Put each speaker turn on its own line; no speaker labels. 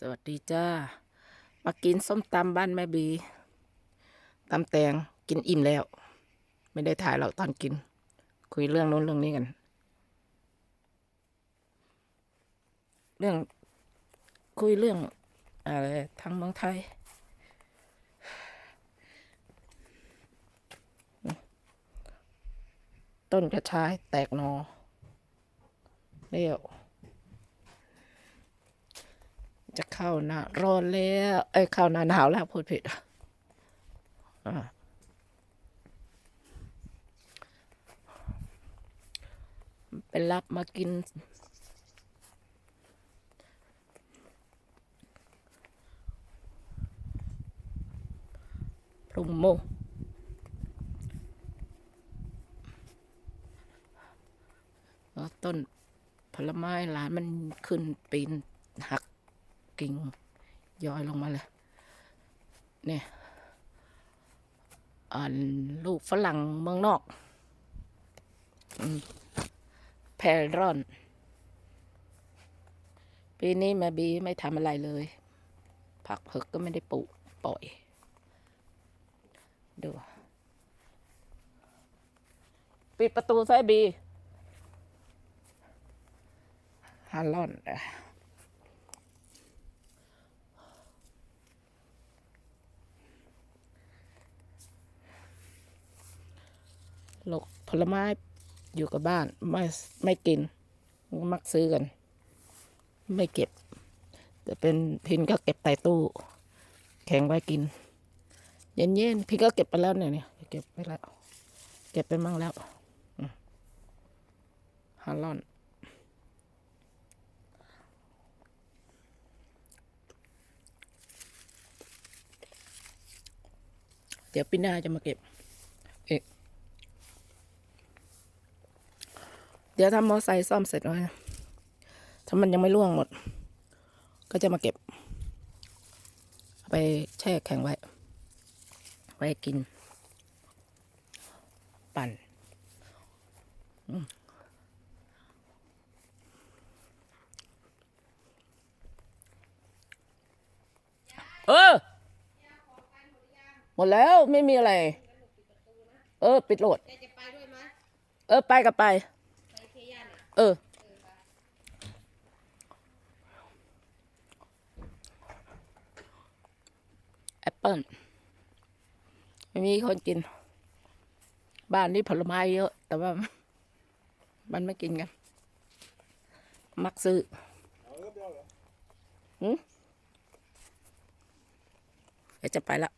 สวัสดีจ้า มากินส้มตำบ้านแม่บีตำแตงกินอิ่มแล้ว ไม่ได้ถ่ายหรอกตอนกิน คุยเรื่องโน้นเรื่องนี้กัน เรื่องคุยเรื่องอะไรทางเมืองไทยต้นกระชายแตกนอเรียว จะเข้าหน้าร้อนแล้วเอ้ยเข้าหน้าหนาวแล้วพูดผิดไปรับมากิน พรุงโมแล้วต้นผลไม้หลานมันขึ้นปีนหัก กิ่งย้อยลงมาเลย เนี่ยอ่านลูกฝรั่งเมืองนอกอืมแพรรอน ปีนี้แม่บีไม่ทำอะไรเลย ผักเผือกก็ไม่ได้ปลูกปล่อย ดู ปิดประตูใส่บีฮาลอนอะ โลกผลไม้อยู่กับบ้านไม่ไม่กิน มักซื้อกัน ไม่เก็บ แต่เป็นพินก็เก็บใต้ตู้ แข็งไว้กิน เย็นๆพี่ก็เก็บไปแล้วเนี่ยเนี่ยเก็บไปแล้ว เก็บไปมั่งแล้วฮาลอนเดี๋ยวปีหน้าจะมาเก็บ เอก เดี๋ยวทำมอไซค์ซ่อมเสร็จแล้วถ้ามันยังไม่ร่วงหมด ก็จะมาเก็บ ไปแช่แข็งไว้ ไว้กิน ปั่นเออ หมดแล้วไม่มีอะไร เออ ปิดโหลด เออ ไปกับไป
เนี่ย
เออ แอปเปิ้ลไม่มีคนกิน บ้านนี้ผลไม้เยอะ แต่ว่า มันไม่กินกัน มักซื้อหืมเดี๋ยวจะไปละ